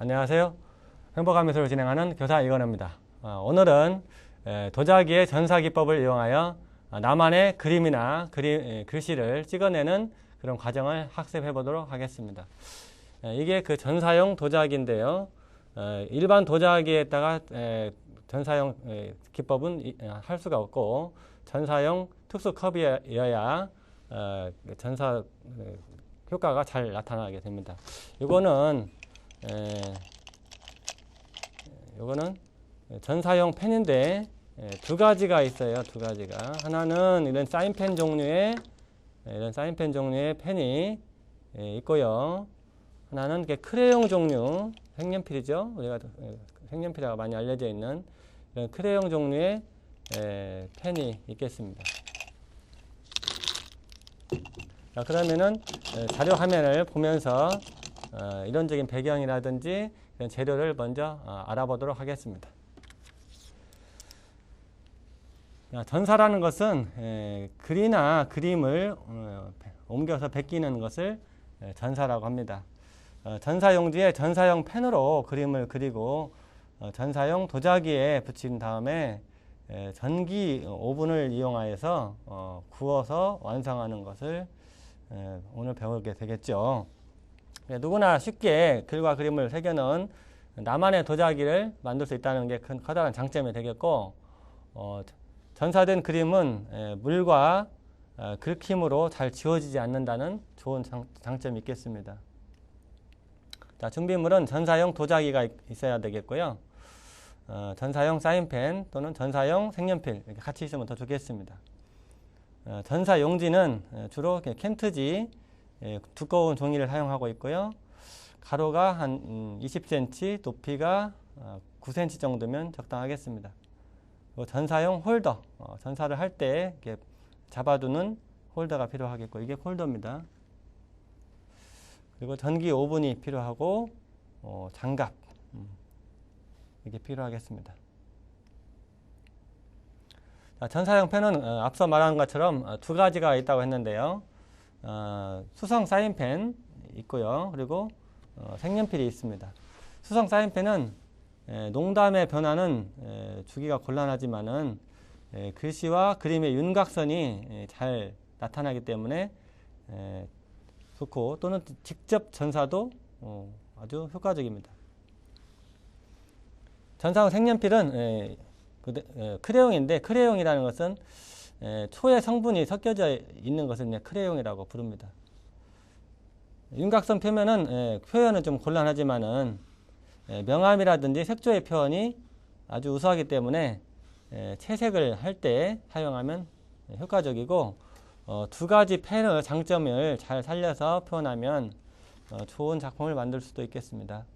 안녕하세요. 행복한 미술을 진행하는 교사 이건호입니다. 어, 오늘은 에, 도자기의 전사 기법을 이용하여 어, 나만의 그림이나 그림, 에, 글씨를 찍어내는 그런 과정을 학습해 보도록 하겠습니다. 에, 이게 그 전사용 도자기인데요. 어, 일반 도자기에다가 에, 전사용 에, 기법은 할 수가 없고 전사용 특수 컵이어야 어, 그 전사 에, 효과가 잘 나타나게 됩니다. 이거는 에, 요거는 전사용 펜인데 예, 두 가지가 있어요. 두 가지가 하나는 이런 사인펜 종류의 예, 이런 사인펜 종류의 펜이 예, 있고요. 하나는 이렇게 크레용 종류 색연필이죠. 우리가 예, 색연필이라고 많이 알려져 있는 이런 크레용 종류의 예, 펜이 있겠습니다. 자, 그러면은 예, 자료 화면을 보면서 어, 이론적인 배경이라든지 이런 재료를 먼저 어, 알아보도록 하겠습니다. 자, 전사라는 것은 에, 글이나 그림을 어, 배- 옮겨서 베끼는 것을 에, 전사라고 합니다. 어, 전사용지에 전사용 펜으로 그림을 그리고 어, 전사용 도자기에 붙인 다음에 에, 전기 오븐을 이용하여서 어, 구워서 완성하는 것을 에, 오늘 배우게 되겠죠. 예, 누구나 쉽게 글과 그림을 새겨넣은 나만의 도자기를 만들 수 있다는 게 큰 커다란 장점이 되겠고 어, 전사된 그림은 에, 물과 어, 긁힘으로 잘 지워지지 않는다는 좋은 장, 장점이 있겠습니다. 자, 준비물은 전사용 도자기가 있- 있어야 되겠고요. 어, 전사용 사인펜 또는 전사용 색연필 이렇게 같이 있으면 더 좋겠습니다. 어, 전사 용지는 에, 주로 켄트지 예, 두꺼운 종이를 사용하고 있고요. 가로가 한 음, 20cm, 높이가 어, 9cm 정도면 적당하겠습니다. 전사용 홀더, 어, 전사를 할 때 잡아두는 홀더가 필요하겠고 이게 홀더입니다. 그리고 전기 오븐이 필요하고 어, 장갑 음, 이게 필요하겠습니다. 자, 전사용 펜은 어, 앞서 말한 것처럼 어, 두 가지가 있다고 했는데요. 어, 수성 사인펜 있고요. 그리고 어, 색연필이 있습니다. 수성 사인펜은 에, 농담의 변화는 에, 주기가 곤란하지만은 에, 글씨와 그림의 윤곽선이 에, 잘 나타나기 때문에 에, 좋고 또는 직접 전사도 어, 아주 효과적입니다. 전사용 색연필은 에, 그, 에, 크레용인데 크레용이라는 것은 에, 초의 성분이 섞여져 있는 것을 크레용이라고 부릅니다. 윤곽선 표면은 에, 표현은 좀 곤란하지만은 에, 명암이라든지 색조의 표현이 아주 우수하기 때문에 에, 채색을 할 때 사용하면 효과적이고 어, 두 가지 펜의 장점을 잘 살려서 표현하면 어, 좋은 작품을 만들 수도 있겠습니다.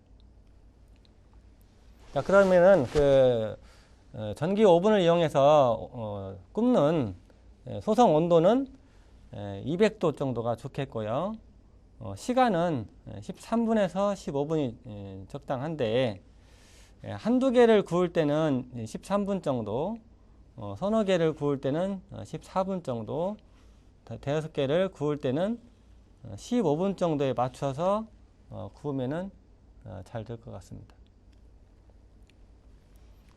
자 그러면은 그 어, 전기 오븐을 이용해서 어, 굽는 에, 소성 온도는 에, 200도 정도가 좋겠고요. 어, 시간은 13분에서 15분이 에, 적당한데 에, 한두 개를 구울 때는 13분 정도, 어, 서너 개를 구울 때는 어, 14분 정도, 다- 대여섯 개를 구울 때는 어, 15분 정도에 맞춰서 어, 구우면은 어, 잘될 것 같습니다.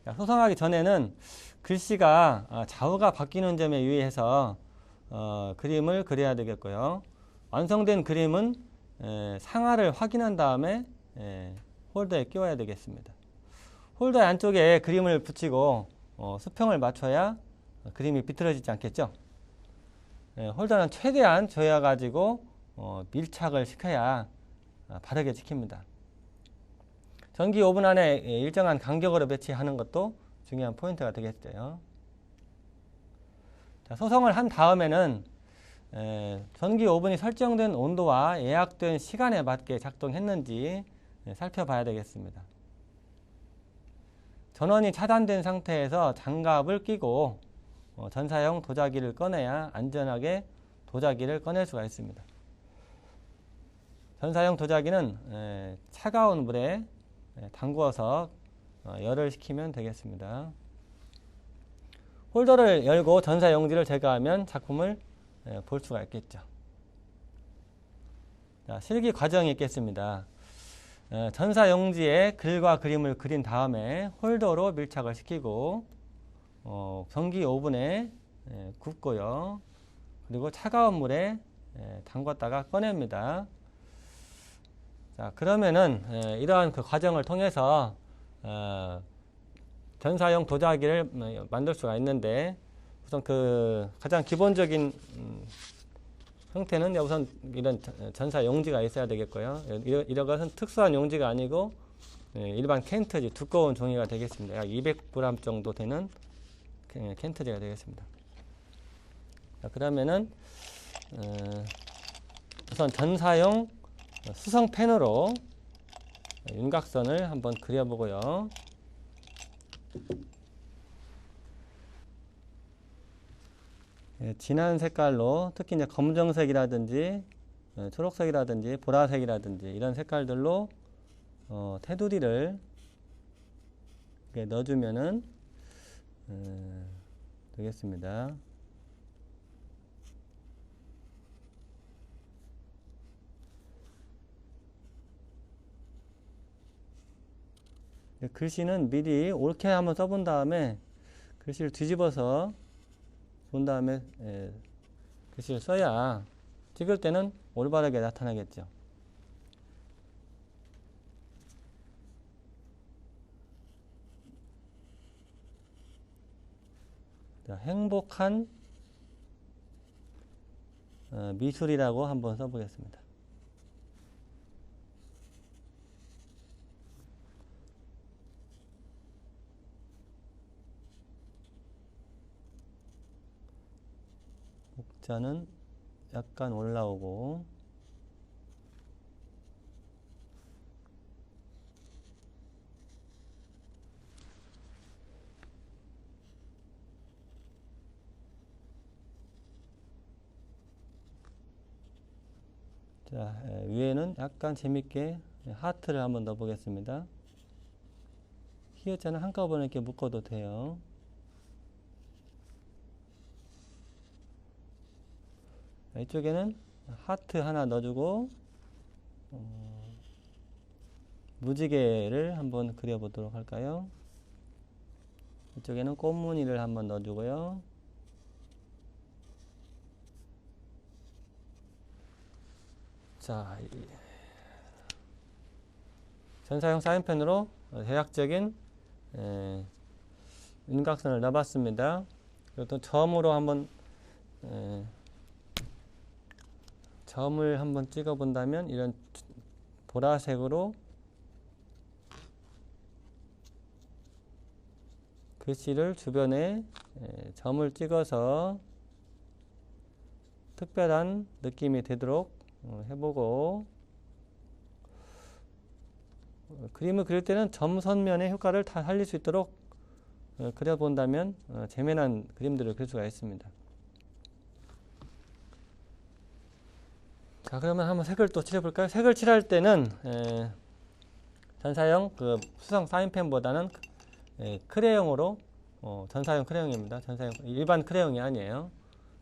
자, 소성하기 전에는 글씨가 아, 좌우가 바뀌는 점에 유의해서 어, 그림을 그려야 되겠고요. 완성된 그림은 에, 상하를 확인한 다음에 에, 홀더에 끼워야 되겠습니다. 홀더 안쪽에 그림을 붙이고 어, 수평을 맞춰야 그림이 비틀어지지 않겠죠. 에, 홀더는 최대한 조여 가지고 어, 밀착을 시켜야 아, 바르게 찍힙니다. 전기 오븐 안에 예, 일정한 간격으로 배치하는 것도 중요한 포인트가 되겠죠. 자, 소성을 한 다음에는 에, 전기 오븐이 설정된 온도와 예약된 시간에 맞게 작동했는지 예, 살펴봐야 되겠습니다. 전원이 차단된 상태에서 장갑을 끼고 어, 전사용 도자기를 꺼내야 안전하게 도자기를 꺼낼 수가 있습니다. 전사용 도자기는 에, 차가운 물에 에, 담구어서 어, 열을 식히면 되겠습니다. 홀더를 열고 전사 용지를 제거하면 작품을 에, 볼 수가 있겠죠. 자, 실기 과정이 있겠습니다. 어, 전사 용지에 글과 그림을 그린 다음에 홀더로 밀착을 시키고 어, 전기 오븐에 예, 굽고요. 그리고 차가운 물에 예, 담갔다가 꺼냅니다. 자, 그러면은 예, 이러한 그 과정을 통해서 어, 전사용 도자기를 음, 만들 수가 있는데 우선 그 가장 기본적인 음, 형태는 우선 이런 전- 전사 용지가 있어야 되겠고요. 이런, 이런 것은 특수한 용지가 아니고 예, 일반 캔터지 두꺼운 종이가 되겠습니다. 약 200g 정도 되는 캔- 캔터지가 되겠습니다. 자, 그러면은 어, 우선 전사용 수성 펜으로 윤곽선을 한번 그려보고요. 예, 진한 색깔로 특히 이제 검정색이라든지 어, 초록색이라든지 보라색이라든지 이런 색깔들로 어, 테두리를 넣어주면은 음, 되겠습니다. 글씨는 미리 옳게 한번 써본 다음에 글씨를 뒤집어서 본 다음에 예, 글씨를 써야 찍을 때는 올바르게 나타나겠죠. 자, 행복한 어, 미술이라고 한번 써보겠습니다. 자는 약간 올라오고 자 에, 위에는 약간 재밌게 하트를 한번 넣어 보겠습니다. 히읗자는 한꺼번에 이렇게 묶어도 돼요 이쪽에는 하트 하나 넣어주고 어, 무지개를 한번 그려보도록 할까요? 이쪽에는 꽃무늬를 한번 넣어주고요. 자, 이- 전사용 사인펜으로 대략적인 에, 윤곽선을 넣어봤습니다. 그리고 또 점으로 한번 에, 점을 한번 찍어 본다면 이런 보라색으로 글씨를 주변에 에, 점을 찍어서 특별한 느낌이 되도록 어, 해보고 어, 그림을 그릴 때는 점선면의 효과를 다 살릴 수 있도록 어, 그려본다면 어, 재미난 그림들을 그릴 수가 있습니다. 자 그러면 한번 색을 또 칠해볼까요? 색을 칠할 때는 에, 전사용 그 수성 사인펜보다는 에, 크레용으로 어, 전사용 크레용입니다. 전사용 일반 크레용이 아니에요.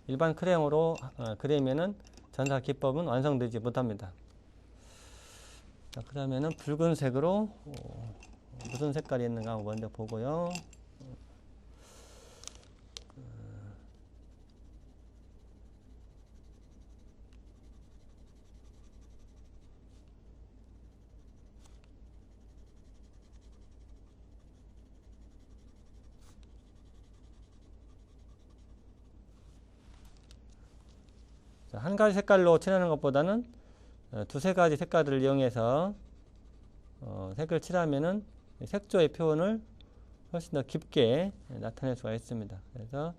일반 크레용으로 어, 그리면은 전사 기법은 완성되지 못합니다. 자 그러면은 붉은색으로 어, 무슨 색깔이 있는가 먼저 보고요. 한 가지 색깔로 칠하는 것보다는 어, 두세 가지 색깔을 이용해서 어, 색을 칠하면은 이 색조의 표현을 훨씬 더 깊게 나타낼 수가 있습니다. 그래서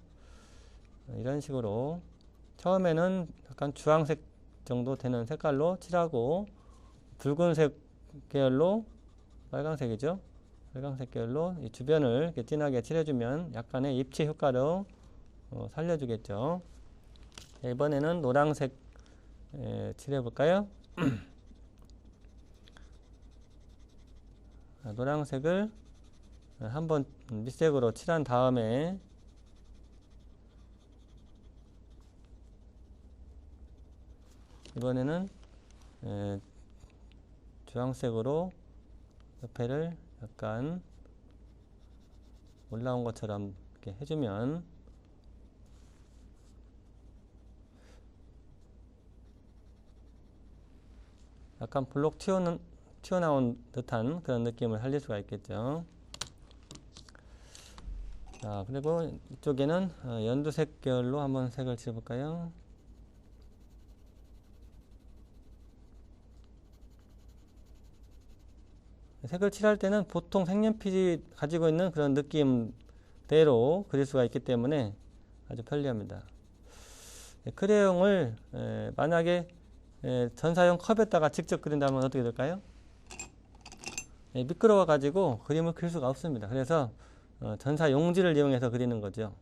어, 이런 식으로 처음에는 약간 주황색 정도 되는 색깔로 칠하고 붉은색 계열로 빨강색이죠. 빨강색 계열로 이 주변을 진하게 칠해주면 약간의 입체 효과로 어, 살려주겠죠. 자, 이번에는 노란색 에, 칠해볼까요? 자, 노란색을 한번 밑색으로 칠한 다음에 이번에는 에, 주황색으로 옆에를 약간 올라온 것처럼 이렇게 해주면 약간 블록 튀어는, 튀어나온 듯한 그런 느낌을 살릴 수가 있겠죠. 자, 그리고 이쪽에는 어, 연두색 계열로 한번 색을 칠해볼까요? 색을 칠할 때는 보통 색연필이 가지고 있는 그런 느낌대로 그릴 수가 있기 때문에 아주 편리합니다. 네, 크레용을 에, 만약에 에, 전사용 컵에다가 직접 그린다면 어떻게 될까요? 예, 미끄러워 가지고 그림을 그릴 수가 없습니다. 그래서 어, 전사 용지를 이용해서 그리는 거죠.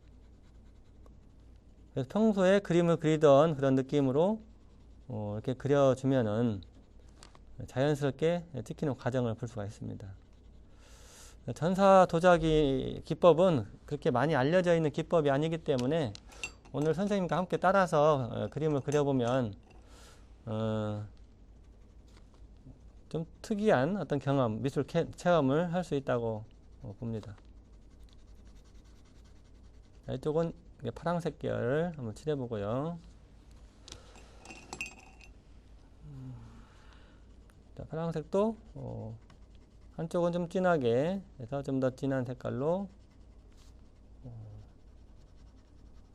그래서 평소에 그림을 그리던 그런 느낌으로 어, 이렇게 그려주면은 자연스럽게 찍히는 과정을 볼 수가 있습니다. 전사 도자기 기법은 그렇게 많이 알려져 있는 기법이 아니기 때문에 오늘 선생님과 함께 따라서 어, 그림을 그려보면 어, 좀 특이한 어떤 경험, 미술 캐, 체험을 할 수 있다고 어, 봅니다. 자, 이쪽은 이게 파란색 계열 한번 칠해보고요. 자, 파란색도 어, 한쪽은 좀 진하게 해서 좀 더 진한 색깔로 어,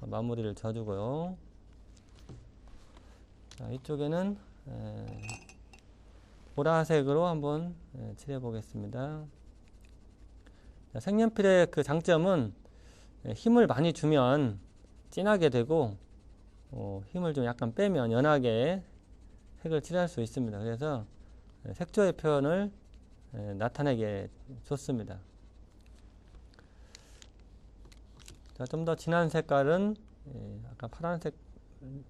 마무리를 져주고요. 자, 이쪽에는 에, 보라색으로 한번 에, 칠해 보겠습니다. 자, 색연필의 그 장점은 에, 힘을 많이 주면 진하게 되고 어, 힘을 좀 약간 빼면 연하게 색을 칠할 수 있습니다. 그래서 에, 색조의 표현을 에, 나타내게 좋습니다. 자, 좀더 진한 색깔은 예, 아까 파란색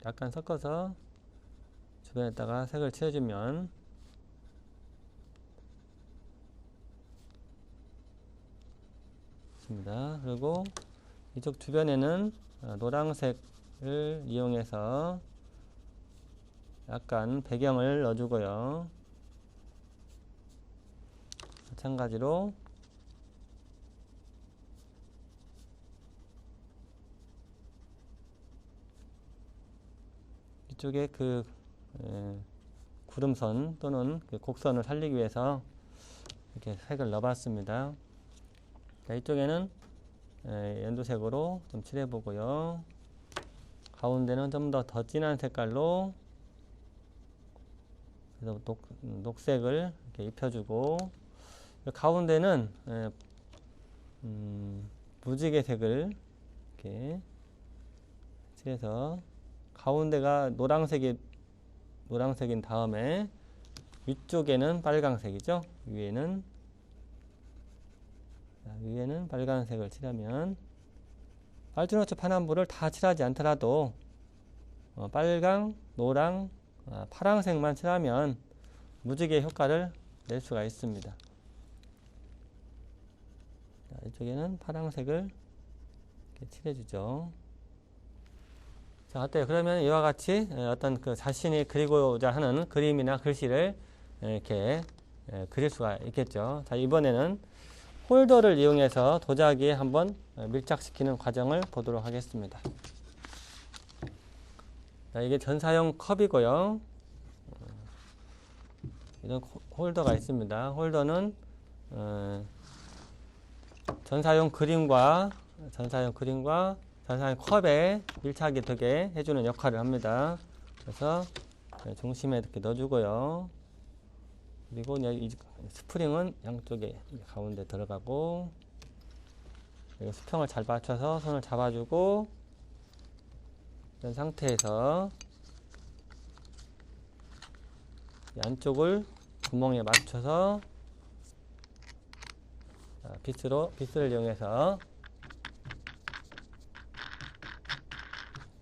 약간 섞어서 주변에다가 색을 칠해주면 좋습니다. 그리고 이쪽 주변에는 어, 노란색을 이용해서 약간 배경을 넣어주고요. 마찬가지로 이쪽에 그 에, 구름선 또는 그 곡선을 살리기 위해서 이렇게 색을 넣어봤습니다. 자, 이쪽에는 에, 연두색으로 좀 칠해보고요. 가운데는 좀 더 더 진한 색깔로 그래서 녹, 녹색을 이렇게 입혀주고 가운데는 에, 음, 무지개 색을 이렇게 칠해서 가운데가 노란색이 노란색인 다음에 위쪽에는 빨강색이죠. 위에는 자, 위에는 빨간색을 칠하면 빨주노초 파남부를 다 칠하지 않더라도 어, 빨강, 노랑, 아, 파랑색만 칠하면 무지개 효과를 낼 수가 있습니다. 자, 이쪽에는 파랑색을 칠해주죠. 자, 어때요? 그러면 이와 같이 어떤 그 자신이 그리고자 하는 그림이나 글씨를 이렇게 그릴 수가 있겠죠. 자, 이번에는 홀더를 이용해서 도자기에 한번 밀착시키는 과정을 보도록 하겠습니다. 자, 이게 전사용 컵이고요. 이런 홀더가 있습니다. 홀더는 어, 전사용 그림과 전사용 그림과 전사용 컵에 밀착이 되게 해주는 역할을 합니다. 그래서 중심에 이렇게 넣어주고요. 그리고 이 스프링은 양쪽에 가운데 들어가고 수평을 잘 맞춰서 손을 잡아주고 이런 상태에서 안쪽을 구멍에 맞춰서 빗으로 빗을 이용해서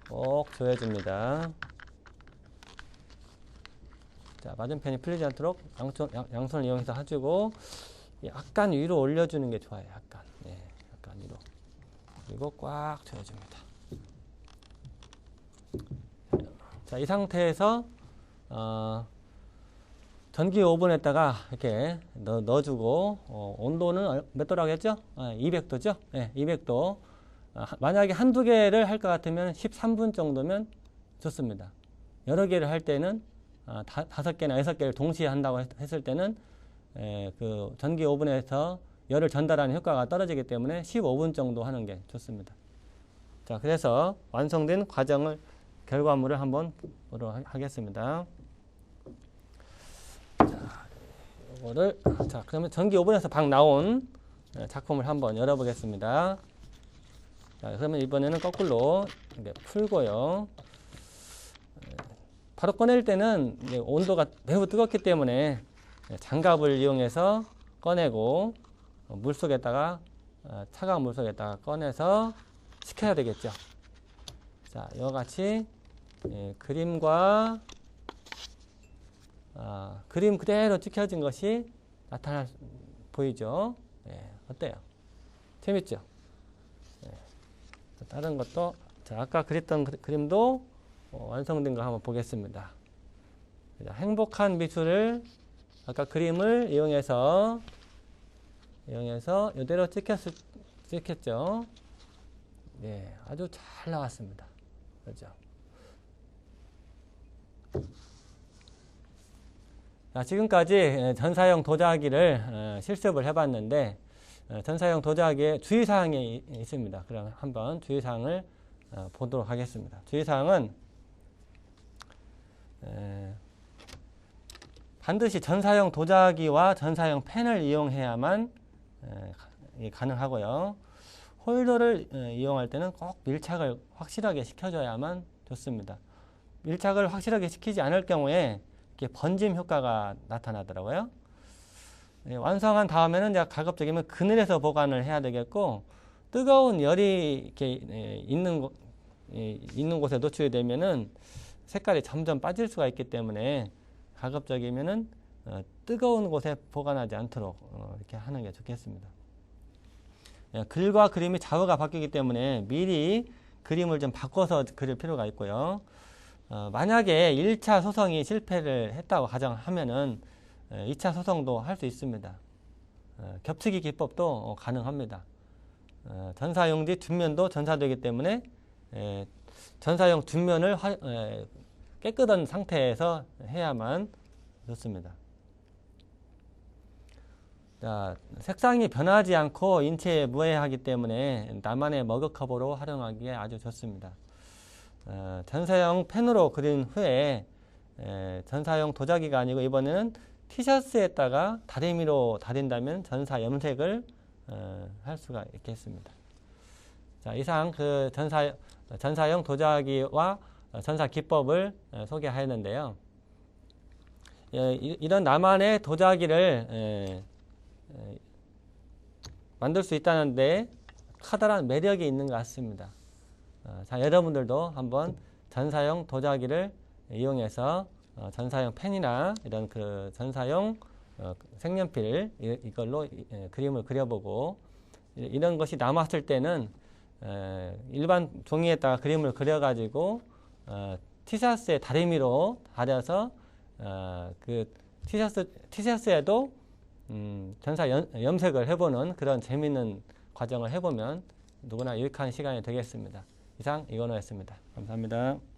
꼭 조여줍니다. 자, 맞은편이 풀리지 않도록 양손, 양, 손을 이용해서 해주고 약간 위로 올려주는 게 좋아요. 약간, 네, 약간 위로. 그리고 꽉 조여줍니다. 자, 이 상태에서 어, 전기 오븐에다가 이렇게 넣, 넣어주고 어, 온도는 얼- 몇 도라고 했죠? 아, 200도죠? 네, 200도. 아, 만약에 한두 개를 할 것 같으면 13분 정도면 좋습니다. 여러 개를 할 때는 아, 다, 다섯 개나 여섯 개를 동시에 한다고 했, 했을 때는 에, 그 전기 오븐에서 열을 전달하는 효과가 떨어지기 때문에 15분 정도 하는 게 좋습니다. 자, 그래서 완성된 과정을 결과물을 한번 보도록 하- 하겠습니다. 자, 이거를 자, 그러면 전기 오븐에서 방 나온 에, 작품을 한번 열어보겠습니다. 자, 그러면 이번에는 거꾸로 풀고요. 에, 바로 꺼낼 때는 온도가 매우 뜨겁기 때문에 예, 장갑을 이용해서 꺼내고 어, 물 속에다가 어, 차가운 물 속에다가 꺼내서 식혀야 되겠죠. 자, 이와 같이 예, 그림과 아, 그림 그대로 찍혀진 것이 나타날 수- 보이죠. 예, 어때요? 재밌죠? 예. 다른 것도 자, 아까 그렸던 그- 그림도 어, 완성된 거 한번 보겠습니다. 자, 행복한 미술을 아까 그림을 이용해서 이용해서 이대로 찍혔을, 찍혔죠. 네, 아주 잘 나왔습니다. 그렇죠. 자, 지금까지 에, 전사용 도자기를 어, 실습을 해봤는데 어, 전사용 도자기에 주의사항이 이- 있습니다. 그럼 한번 주의사항을 어, 보도록 하겠습니다. 주의사항은 에, 반드시 전사용 도자기와 전사용 펜을 이용해야만 가능하고요. 홀더를 에, 이용할 때는 꼭 밀착을 확실하게 시켜줘야만 좋습니다. 밀착을 확실하게 시키지 않을 경우에 이렇게 번짐 효과가 나타나더라고요. 예, 완성한 다음에는 이제 가급적이면 그늘에서 보관을 해야 되겠고 뜨거운 열이 이렇게 예, 있는 곳 예, 있는 곳에 노출이 되면은 색깔이 점점 빠질 수가 있기 때문에 가급적이면은 어, 뜨거운 곳에 보관하지 않도록 어, 이렇게 하는 게 좋겠습니다. 예, 글과 그림이 좌우가 바뀌기 때문에 미리 그림을 좀 바꿔서 그릴 필요가 있고요. 어, 만약에 1차 소송이 실패를 했다고 가정하면은 2차 소송도 할 수 있습니다. 어, 겹치기 기법도 어, 가능합니다. 어, 전사용지 뒷면도 전사되기 때문에 에, 전사용 뒷면을 깨끗한 상태에서 해야만 좋습니다. 자, 색상이 변하지 않고 인체에 무해하기 때문에 나만의 머그컵으로 활용하기에 아주 좋습니다. 어, 전사용 펜으로 그린 후에 에, 전사용 도자기가 아니고 이번에는 티셔츠에다가 다리미로 다린다면 전사 염색을 어, 할 수가 있겠습니다. 자, 이상 그 전사 전사용 도자기와 어, 전사 기법을 어, 소개하였는데요. 예, 이- 이런 나만의 도자기를 에, 에, 만들 수 있다는데 커다란 매력이 있는 것 같습니다. 어, 자, 여러분들도 한번 전사용 도자기를 이용해서 어, 전사용 펜이나 이런 그 전사용 어, 색연필 이- 이- 에, 그림을 그려보고 이- 이런 것이 남았을 때는 에, 일반 종이에다가 그림을 그려가지고 어, 티셔츠에 다리미로 다려서 어, 그 티셔츠 티셔츠에도 음, 전사 연, 염색을 해보는 그런 재미있는 과정을 해보면 누구나 유익한 시간이 되겠습니다. 이상 이건호였습니다. 감사합니다.